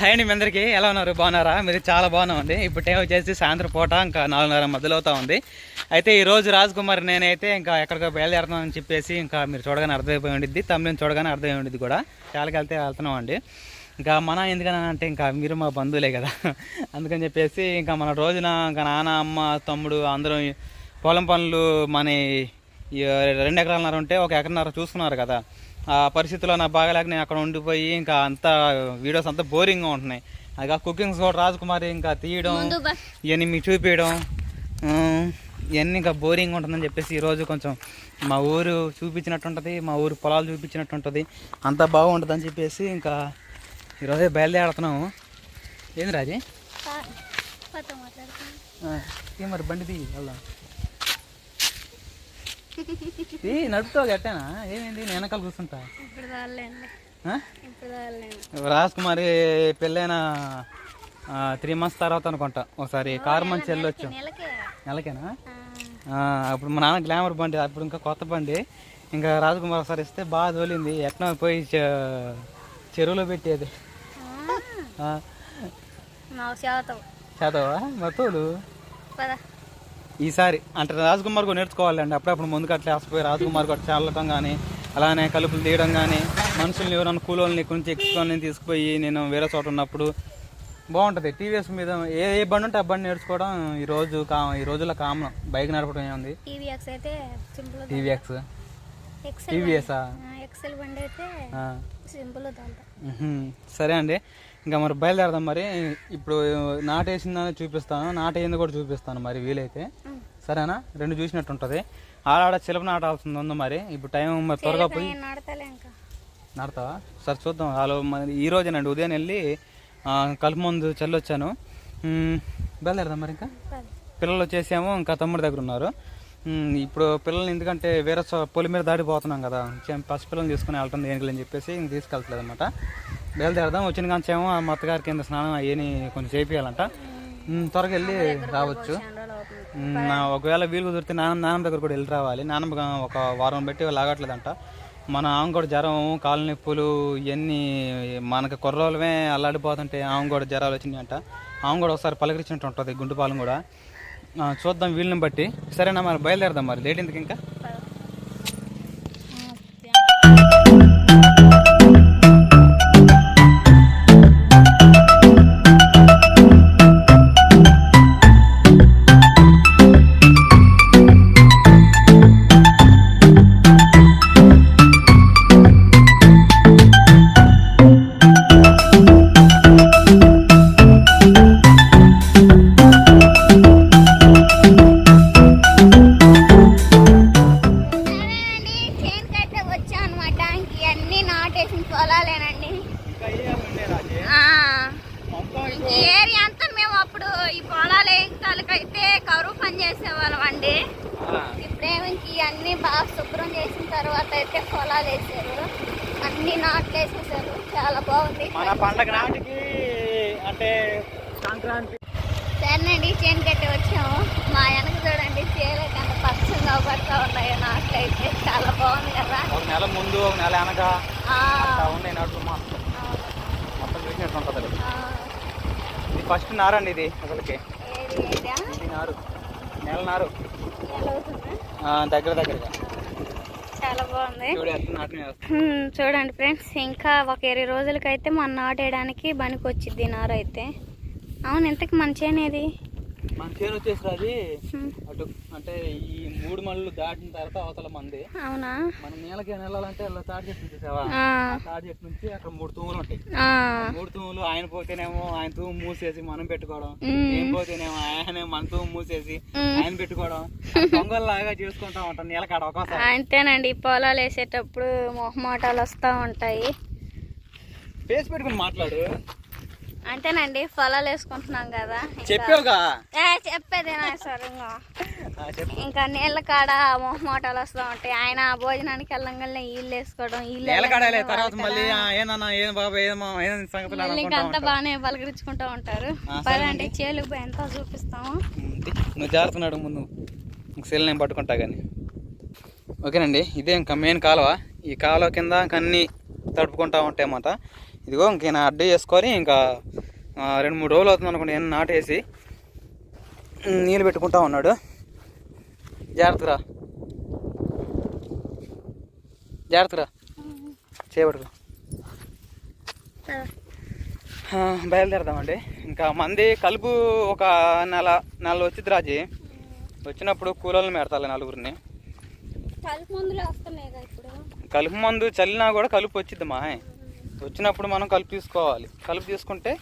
Hi అండి మీ అందరికీ. ఎలా ఉన్నారు? బాగున్నారా? మీరు చాలా బాగున్నామండి ఇప్పుడు టైం వచ్చేసి సాయంత్రం పూట ఇంకా నాలుగున్నర మధ్యలో అవుతా ఉంది. అయితే ఈరోజు రాజ్ కుమార్ నేనైతే ఇంకా ఎక్కడికో బయలుదేరుతున్నామని చెప్పేసి ఇంకా మీరు చూడగానే అర్థమైపోయి ఉండిద్ది. తమిళని చూడగానే అర్థమై ఉండిద్ది కూడా. చాలకి వెళ్తే వెళ్తున్నాం అండి. ఇంకా మన ఎందుకని అంటే ఇంకా మీరు మా బంధువులే కదా. అందుకని చెప్పేసి ఇంకా మన రోజున ఇంకా నాన్న అమ్మ తమ్ముడు అందరూ పొలం పనులు మన ఈ రెండు ఎకరాలన్నర ఉంటే ఒక ఎకరన్నర చూసుకున్నారు కదా. ఆ పరిస్థితిలో నాకు బాగాలేక నేను అక్కడ ఉండిపోయి ఇంకా అంతా వీడియోస్ అంతా బోరింగ్గా ఉంటున్నాయి. అది కుకింగ్స్ కూడా రాజకుమారి ఇంకా తీయడం ఇవన్నీ మీకు చూపించడం ఇవన్నీ ఇంకా బోరింగ్ ఉంటుందని చెప్పేసి ఈరోజు కొంచెం మా ఊరు చూపించినట్టు ఉంటుంది మా ఊరు పొలాలు చూపించినట్టు ఉంటుంది అంతా బాగుంటుందని చెప్పేసి ఇంకా ఈరోజే బయలుదేరుతున్నాము. ఏంది రాజీ? మరి బండిది వెళ్దాం. ఈ నడుపుతావు గట్టానా ఏమైంది? నేను వెనకాల కూర్చుంటా. రాజ్ కుమారి పెళ్ళైన త్రీ మంత్స్ తర్వాత అనుకుంటా. ఒకసారి కారు మంచి వెళ్ళొచ్చు నెలకే నెలకేనా? అప్పుడు మా నాన్న గ్లామర్ బండి అప్పుడు ఇంకా కొత్త బండి. ఇంకా రాజకుమార్ ఒకసారి ఇస్తే బాగా తోలింది. ఎట్లా పోయి చెరువులో పెట్టేది. చేతావు. మరి తోలు. ఈసారి అంటే రాజకుమార్ కూడా నేర్చుకోవాలండి. అప్పుడప్పుడు ముందుకు అట్లా వేసిపోయి రాజకుమార్ కూడా చల్లటం కానీ అలానే కలుపులు తీయడం కానీ మనుషుల్ని ఎవరైనా కూలోళ్ళని ఇక్కడి నుంచి ఎక్కుకొని తీసుకుపోయి నేను వేరే చోట ఉన్నప్పుడు బాగుంటుంది. టీవీఎస్ మీద ఏ ఏ బండి ఉంటే ఆ బండి నేర్చుకోవడం ఈ రోజు కా ఈ రోజుల్లో కామన్. బైక్ నడపడం ఏముంది? టీవీఎక్స్ టీవీఎస్ఆ? దాంట్లో సరే అండి. ఇంకా మరి బయలుదేరదాం మరి. ఇప్పుడు నాటేసిందని చూపిస్తాను. నాటేసింది కూడా చూపిస్తాను మరి వీలైతే. సరేనా? రెండు చూసినట్టు ఉంటుంది. ఆడాడ చిలప నాటాల్సింది ఉంది మరి. ఇప్పుడు టైం మరి త్వరగా పోయి నాడతావా? సరే చూద్దాం. వాళ్ళు మరి ఈ రోజేనండి ఉదయం వెళ్ళి కలుపు ముందు చల్లొచ్చాను. బయలుదేరదాం మరి ఇంకా? పిల్లలు వచ్చేసేమో ఇంకా తమ్ముడి దగ్గర ఉన్నారు. ఇప్పుడు పిల్లల్ని ఎందుకంటే వేరే పొలి మీద దాడిపోతున్నాం కదా పసి పిల్లల్ని తీసుకుని వెళ్తుంది దేనికి అని చెప్పేసి ఇంక తీసుకెళ్తలేదు అనమాట బయలుదేరదాం వచ్చిన కాంచేమో ఆ మత్తగారి కింద స్నానం అయ్యని కొంచెం చేపియాలంట. త్వరగా వెళ్ళి రావచ్చు. ఒకవేళ వీలు కుదిరితే నాన్న నాన్న దగ్గర కూడా వెళ్ళి రావాలి. నాన్న ఒక వారం బట్టి లాగట్లేదంట. మన ఆమె కూడా జ్వరం కాలు నొప్పులు ఇవన్నీ మనకి కుర్రోళ్ళమే అల్లాడిపోతుంటే ఆమె కూడా జ్వరాలు వచ్చినాయి అంట ఆమె కూడా ఒకసారి పలకరించినట్టు ఉంటుంది గుంటుపాలెం కూడా. చూద్దాం వీళ్ళని బట్టి. సరేనా మరి బయలుదేరదాం మరి. లేట్ ఎందుకు ఇంకా? పొలాలేనండి. ఈ ఏరియా అంతా మేము అప్పుడు ఈ పొలాలు వేయకాలకైతే కరువు పని చేసేవాళ్ళం అండి. ఇప్పుడేమో ఇవన్నీ బాగా శుభ్రం చేసిన తర్వాత అయితే పొలాలు వేసారు అన్ని నాట్లు వేసేసారు చాలా బాగుంది. మన పండగ నాటికి అంటే సంక్రాంతి సరేనండి చేను కట్టి వచ్చాము. మా వెనక చూడండి చేలు ఎంత పచ్చగా పడతా ఉన్నాయో నాట్లు అయితే చాలా బాగుంది కదా. ఒక నెల ముందు ఒక నెల వెనక ఆ, అట్లా ఉన్నాయి నడుపు మొత్తం చూసినట్టు ఉంటుంది ఇది ఫస్ట్ నారండి ఇది అసలుకి? ఇది నారు. నెల నారు. దగ్గర దగ్గరగా. చాలా బాగుంది. ఎట్లా చూడండి ఫ్రెండ్స్ ఇంకా ఒక ఇరవై రోజులకైతే మన నాటేయడానికి బనికి వచ్చింది నారు అయితే. అవును ఇంతకు మన చేనేది మన చేను వచ్చేసి అది హ్మ్, అటు అంటే ఈ మూడు మళ్ళు దాటిన తర్వాత అవతల మంది. అవునా? మన నేలకి వెళ్ళాలంటే అలా తాడి చెట్టు చూసావా? తాడి చెట్టు నుంచి అక్కడ మూడు తూములు ఉంటాయి. మూడు తూములు ఆయన పోతేనేమో ఆయన తూము మూసేసి మనం పెట్టుకోవడం. ఏం పోతేనేమో ఆయన మన తూము మూసేసి. ఆయన పెట్టుకోవడం. దొంగల్లాగా చేసుకుంటా ఉంటాం నీళ్ళకాడ ఒక్కోసారి. అంతేనండి పొలాలు వేసేటప్పుడు మొహమాటాలు వస్తూ ఉంటాయి. ఫేస్ పెట్టుకుని మాట్లాడు. అంతేనండి పొలాలు వేసుకుంటున్నాం కదా. చెప్పావుగా? ఇంకా నీళ్ళ కాడ మొహమాటాలు వస్తూ ఉంటాయి. ఆయన భోజనానికి వెళ్ళంగానే నీళ్ళు వేసుకోవడం నీళ్ళకాడలే తర్వాత మళ్ళీ ఇంకా అంతా. బాగానే పలకరించుకుంటూ ఉంటారు. పదండి పోయి ఎంత చూపిస్తాము. నువ్వు జారుతున్నాడు ముందు. సెల్ నేను పట్టుకుంటా కానీ ఓకేనండి ఇదే ఇంకా మెయిన్ కాలువ. ఈ కాలువ కింద ఇంకా అన్ని తడుపుకుంటా ఉంటాయి అన్నమాట ఇదిగో ఇంక అడ్డు చేసుకొని ఇంకా రెండు మూడు రోజులు అవుతుంది అనుకోండి నేను నాటేసి నీళ్ళు పెట్టుకుంటా ఉన్నాడు. జాగ్రత్తరా జాగ్రత్తరా చేపట్టుకో. ఆ, బయలుదేరదామండి. ఇంకా మంది కలుపు ఒక నెల నెల వచ్చింది రాజీ. వచ్చినప్పుడు కూలోళ్ళని పెడతాలి నలుగురిని. కలుపు మందు చల్లినా కూడా కలుపు వచ్చింది మా వచ్చినప్పుడు మనం కలుపు తీసుకోవాలి. కలుపు తీసుకుంటే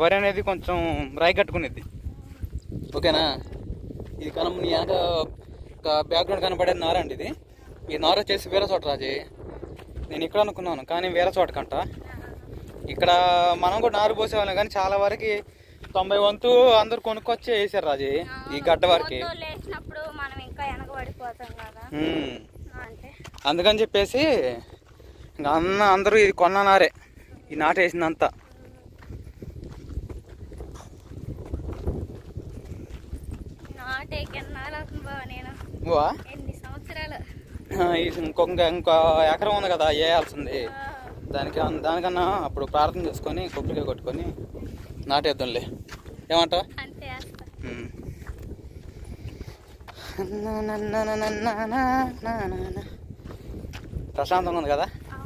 వరి అనేది కొంచెం రాయి కట్టుకునేది ఓకేనా? ఇది కనం వెనక ఒక బ్యాక్గ్రౌండ్ కనపడేది నార అండి ఇది. ఈ నార వచ్చేసి వేరే చోట రాజీ నేను ఇక్కడ అనుకున్నాను కానీ వేరే చోట కంట. ఇక్కడ మనం కూడా నారు పోసేవాళ్ళం కానీ చాలా వరకు తొంభై వంతు అందరు కొనుక్కొచ్చి వేసారు రాజీ ఈ గడ్డ వరకు. అందుకని చెప్పేసి ఇంకా అన్న అందరూ ఇది కొన్న నారే ఈ నాట వేసిందంతా నాటే కిన్నాళ్ళు అవుతుంది బావ నేను? వా ఎన్ని సంవత్సరాలు? ఇంకొక ఇంకో ఎకరం ఉంది కదా వేయాల్సింది దానికి దానికన్నా అప్పుడు ప్రార్థన చేసుకొని కొబ్బరికాయ కొట్టుకొని నాటేద్దాంలే. వేస్తా. ప్రశాంతంగా ఉంది కదా ఆ,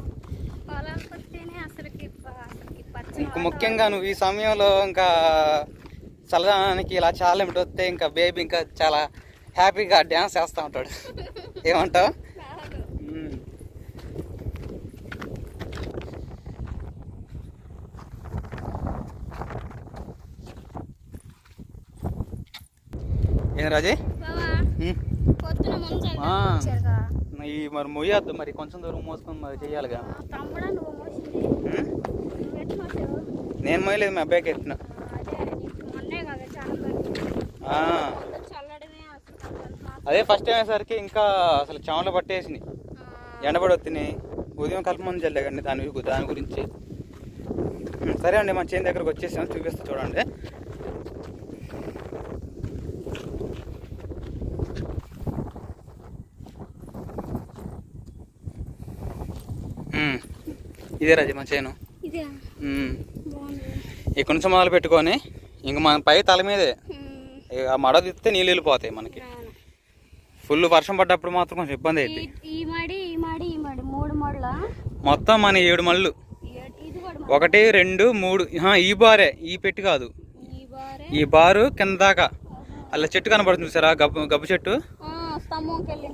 పొలానికి వస్తేనే అసలుకి ప- అసలుకి పచ్చ ఇంక ముఖ్యంగా నువ్వు ఈ సమయంలో ఇంకా చల్లదానానికి ఇలా చాలా వస్తే ఇంకా బేబీ ఇంకా చాలా హ్యాపీగా డ్యాన్స్ చేస్తూ ఉంటాడు. ఏమంటావు? ఏం రాజీ బావా మ్మ్. పొద్దున ముందు ఆ. వచ్చారుగా ఈ మరి మొయ్యొద్దు మరి కొంచెం దూరం మోసుకొని మరి చెయ్యాలిగా నేను మొయ్యలేదు మా అబ్బాయికి ఎత్తిన అదే ఫస్ట్ టైం అయ్యేసరికి ఇంకా అసలు చెమటలు పట్టేసినాయి. ఎండబడి వచ్చినాయి ఉదయం కలపమని చల్లేకండి దాని దాని గురించి. సరే అండి మన చేను దగ్గరకు వచ్చేసాం చూపిస్తా చూడండి. ఇదే రాజీ మన చేను. ఇక్కడ నుంచి మొదలు పెట్టుకొని ఇంక మన పై తల మీదే. ఆ మడ తిప్పితే నీళ్ళు వెళ్ళిపోతాయి మనకి. ఫుల్ వర్షం పడ్డప్పుడు మాత్రం కొంచెం ఇబ్బంది అయింది మొత్తం మన ఏడు మళ్ళు. ఒకటి రెండు మూడు. ఈ బారే. ఈ పెట్టి కాదు. ఈ బారే? కింద దాకా. అలా చెట్టు కనబడుతుంది చూసారా? గబ్బు గబ్బు చెట్టు. ఆ,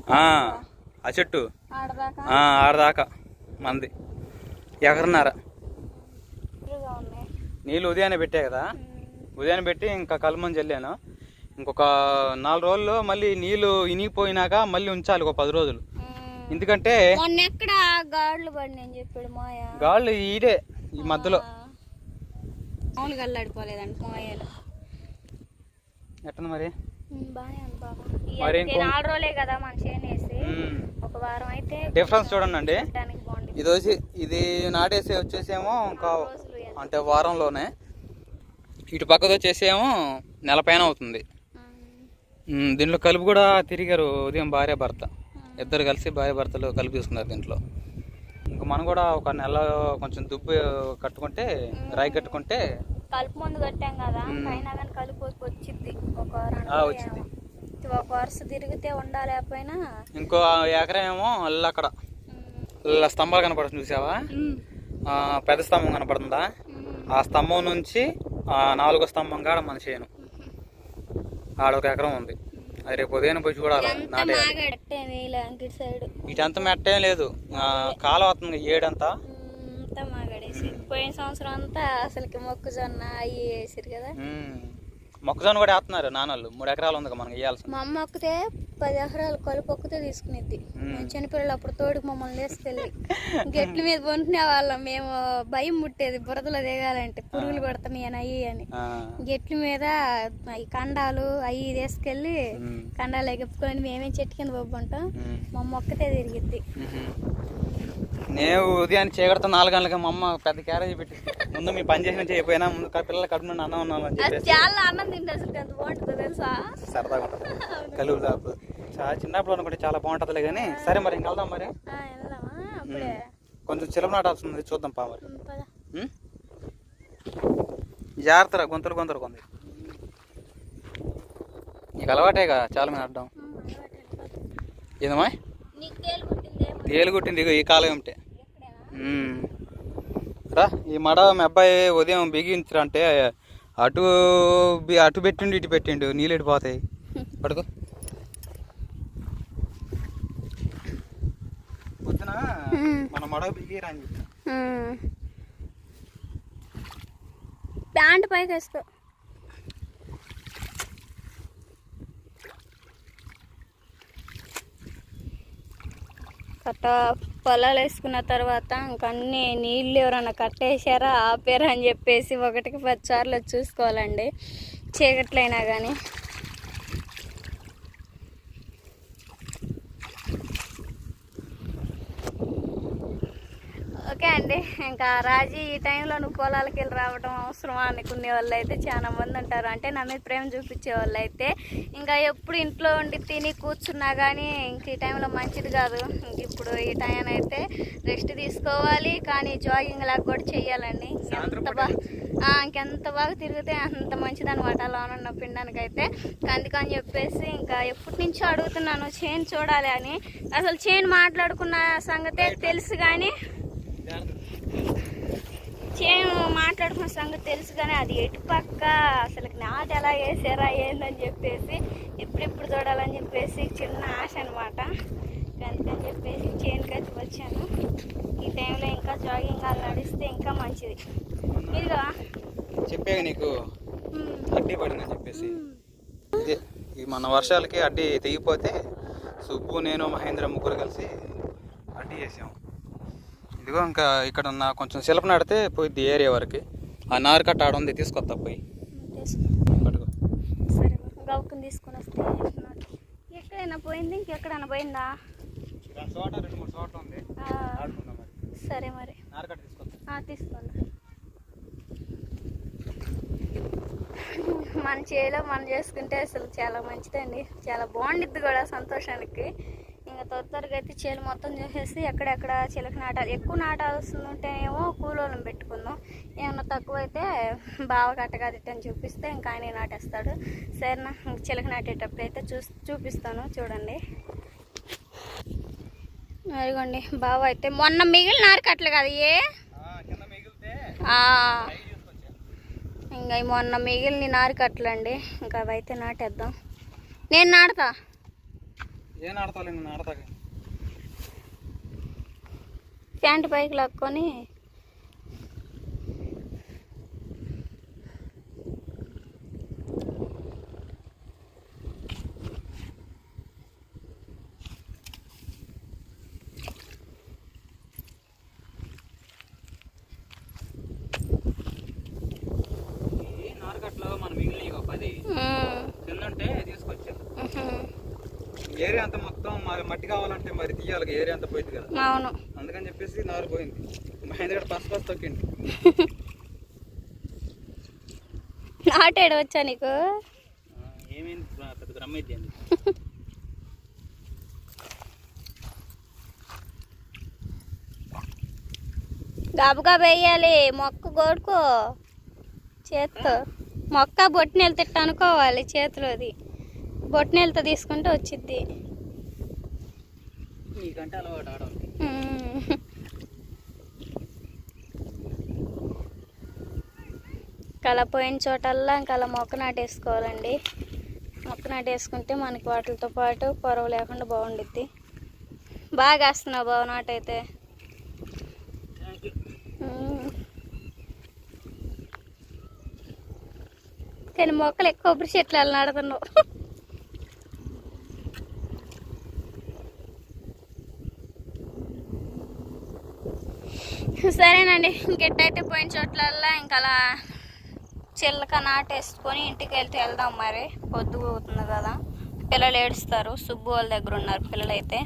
ఆ, ఆ చెట్టు. ఆ, ఆడదాకా. మంది. ఉన్నాయి. నీళ్ళు ఉదయాన్నే పెట్టే కదా? ఉదయాన్నే పెట్టి ఇంకా కలుమని చల్లాను ఇంకొక నాలుగు రోజుల్లో మళ్ళీ నీళ్ళు ఇనిగిపోయినాక మళ్ళీ ఉంచాలి ఒక పది రోజులు. ఎందుకంటే గాళ్ళు ఈడే ఈ మధ్యలో. ఎట్టుంది మరి? మరి డిఫరెన్స్ చూడండి. ఇది వచ్చి ఇది నాటేసి వచ్చేసేమో ఇంకా అంటే వారంలోనే. ఇటు పక్కది వచ్చేసేమో నెల పైన అవుతుంది. దీంట్లో కలుపు కూడా తిరిగారు ఉదయం భార్య భర్త. ఇద్దరు కలిసి భార్య భర్తలు కలుపు తీసుకున్నారు దీంట్లో. ఇంకా మనం కూడా ఒక నెల కొంచెం దుబ్బు కట్టుకుంటే రాయి కట్టుకుంటే కలుపు మందు కట్టాం కదా కానీ కలుపు వచ్చింది ఒక వరుస తిరిగితే ఉండాలేకపోయినా ఇంకో ఎకరం ఏమో అల్ల అక్కడ స్తంభాలు కనపడుతుంది చూసావా? ఆ, పెద్ద స్తంభం కనపడుతుందా? ఆ స్తంభం నుంచి ఆ నాలుగో స్తంభం కాడ మన చేను. ఆడ ఒక ఎకరం ఉంది. అది రేపు ఉదయం పోయి చూడాలి. నాటేయాలి ఇటంతా మెట్టేం లేదు. కాలం అవుతుంది ఏడంతా. పోయిన సంవత్సరం అంతా అసలుకి మొక్కజొన్న అవి వేసారు కదా. మొక్కజొన్న కూడా వేస్తున్నారు నాన్నలు. మూడు ఎకరాలు ఉంది మనకి వేయాల్సింది మా అమ్మ ఒక్కతే పది ఎకరాలు కలుపు ఒక్కతే తీసుకునేది మేము. చిన్నపిల్లలు అప్పుడు తోడుకు మమ్మల్ని తీసుకెళ్ళి గెట్ల మీద వంటునే వాళ్ళం మేము భయం ముట్టేది బురదలో దిగాలంటే పురుగులు పడతాయి అని అయ్యి అని. గెట్ల మీద ఈ కండాలు అవి తీసుకెళ్ళి కండాలు ఎగప్పుకొని మేమే చెట్టు కింద బొబ్బంటాం మా అమ్మ ఒక్కతే తిరిగిద్ది. నేను ఉదయాన్నే చీకటితో నాలుగు గంటలకి మా అమ్మ పెద్ద క్యారేజ్ పెట్టి ముందు మీ పని చేసిన చేయకపోయినా ముందు పిల్లల కడుపు నుండి అన్నం చెప్పేసి చాలా అన్నం తింటే అసలు ఎంత బాగుంటుందో తెలుసా? సరదాగా ఉంటుంది. కలుపు చిన్నప్పుడు అనుకుంటే చాలా బాగుంటుందిలే కానీ సరే మరి ఇంక వెళ్దాం మరి. కొంచెం చిలమ నాటాల్సింది చూద్దాం పా మరి. ఉం? జాగ్రత్తరా గుంతలు గుంతలు కొంది నీకు అలవాటేగా చాలా మంది అడ్డం ఏదమ్మా? తేలు కుట్టింది ఈ కాలం ఏమిటి. రా ఈ మడ మీ అబ్బాయి ఉదయం బిగించరంటే అటు అటు పెట్టిండు ఇటు పెట్టిండు నీళ్ళు పోతాయి? పడుకో. మన మడ బిగిరా అని చెప్పిన. ప్యాంట్ పైకి వేసుకో. కట్ట పొలాలు వేసుకున్న తర్వాత ఇంక నీళ్ళు ఎవరన్నా కట్టేశారా ఆపారా అని చెప్పేసి ఒకటికి పది సార్లు చూసుకోవాలండి. చీకట్లైనా కానీ ఓకే అండి. ఇంకా రాజీ ఈ టైంలో నువ్వు పొలాలకి వెళ్ళి రావడం అవసరమా అనుకునే వాళ్ళు అయితే చాలా మంది ఉంటారు. అంటే నా మీద ప్రేమ చూపించే వాళ్ళు అయితే ఇంకా ఎప్పుడు ఇంట్లో ఉండి తిని కూర్చున్నా కానీ ఇంక ఈ టైంలో మంచిది కాదు. ఇంక ఇప్పుడు ఈ టైం అయితే రెస్ట్ తీసుకోవాలి. కానీ జాగింగ్ లాగా కూడా చెయ్యాలండి. ఎంత బాగా ఇంకెంత బాగా తిరిగితే అంత మంచిది అనమాట అలా ఉన్న పిండానికి అయితే అందుకని చెప్పేసి ఇంకా ఎప్పటి నుంచో అడుగుతున్నాను చైన్ చూడాలి అని. అసలు చైన్ మాట్లాడుకున్న సంగతే తెలుసు కానీ చేను మాట్లాడుకున్న సంగతి తెలుసు కానీ అది ఎటు పక్క? అసలు నాటు ఎలా వేసారా ఏందని చెప్పేసి ఇప్పుడిప్పుడు చూడాలని చెప్పేసి చిన్న ఆశ అనమాట అందుకని చెప్పేసి చేనుకి అయితే వచ్చాను. ఈ టైంలో ఇంకా జాగింగ్ అలా నడిస్తే ఇంకా మంచిది. ఇదిగో. చెప్పాక నీకు అడ్డీ పడిందని చెప్పేసి. ఈ మన వర్షాలకి అడ్డీ తెగిపోతే సుబ్బు నేను మహేంద్ర ముగ్గురు కలిసి అడ్డీ చేసాం. ఇదిగో ఇంకా ఇక్కడ కొంచెం శిల్ప నడితే పోయిద్ది ఏరియా వరకు. ఆ నారు కట్ట ఆడ ఉంది తీసుకొస్తా పోయి. తీసుకొని వస్తే ఎక్కడైనా పోయింది? ఇంకెక్కడైనా పోయిందా? సరే మరి. తీసుకోండి మన చేలో మనం చేసుకుంటే అసలు చాలా మంచిదండి. చాలా బాగుండిద్ది కూడా సంతోషానికి. ఇంకా తొందరగా అయితే చేలు మొత్తం చేసేసి ఎక్కడెక్కడ చిలక నాటాలి. ఎక్కువ నాటాల్సి ఉంటేనేమో కూలోళ్ళని పెట్టుకుందాం. ఏమన్నా తక్కువ అయితే బాగా కట్టగదిట్టు అని చూపిస్తే ఇంకా ఆయన నాటేస్తాడు. సరేనా? ఇంక చిలక నాటేటప్పుడు అయితే చూ చూపిస్తాను. చూడండి. అదిగోండి బావ అయితే మొన్న మిగిలిన నారకట్లు కదా. ఏ? ఇంకా మొన్న మిగిలిన నారకట్లండి ఇంకా అవి అయితే నాటేద్దాం. నేను నాటుతా. ఏం ఆడతావు నేను ఆడతాగా ప్యాంట్ పైకి లాక్కొని ఈ నారు కట్టలో మనం మిగిలిన ఒక పది ఉమ్, కింద ఉంటే తీసుకొచ్చా ఉహు. ఏరియా అంతా మొత్తం మట్టి కావాలంటే మరి తీయాలి ఏరియా అంతా పోయింది కదా. అవును. అందుకని చెప్పేసి నారు పోయింది. మహేంద్ర పసు పసు తొక్కింది నాటాడు వచ్చా నీకు? ఏమైంది? పెద్ద బ్రహ్మ అయితే అండి గబగబా వేయాలి మొక్క కొడుకో చేత్తో. మొక్క బొట్టినెలు తిట్ట అనుకోవాలి చేతిలోది. బొట్టినెలతో తీసుకుంటే వచ్చిద్ది. కల పోయిన చోటల్లా ఇంకా అలా మొక్క నాటేసుకోవాలండి. మొక్క నాటేసుకుంటే మనకి వాటితో పాటు పొరవ లేకుండా బాగుండిద్ది. బాగా వేస్తున్నావు బావ నాటైతే. కానీ మొక్కలు ఎక్కువ కొబ్బరి చెట్లు అలా నాడుతున్నావు సరేనండి ఇంకెట్టయితే పోయిన చోట్లల్లా ఇంకా అలా చిల్లక నాటేసుకొని ఇంటికి వెళ్తే వెళ్దాం మరి. పొద్దుగవుతుంది కదా. పిల్లలు ఏడుస్తారు సుబ్బు వాళ్ళ దగ్గర ఉన్నారు పిల్లలైతే.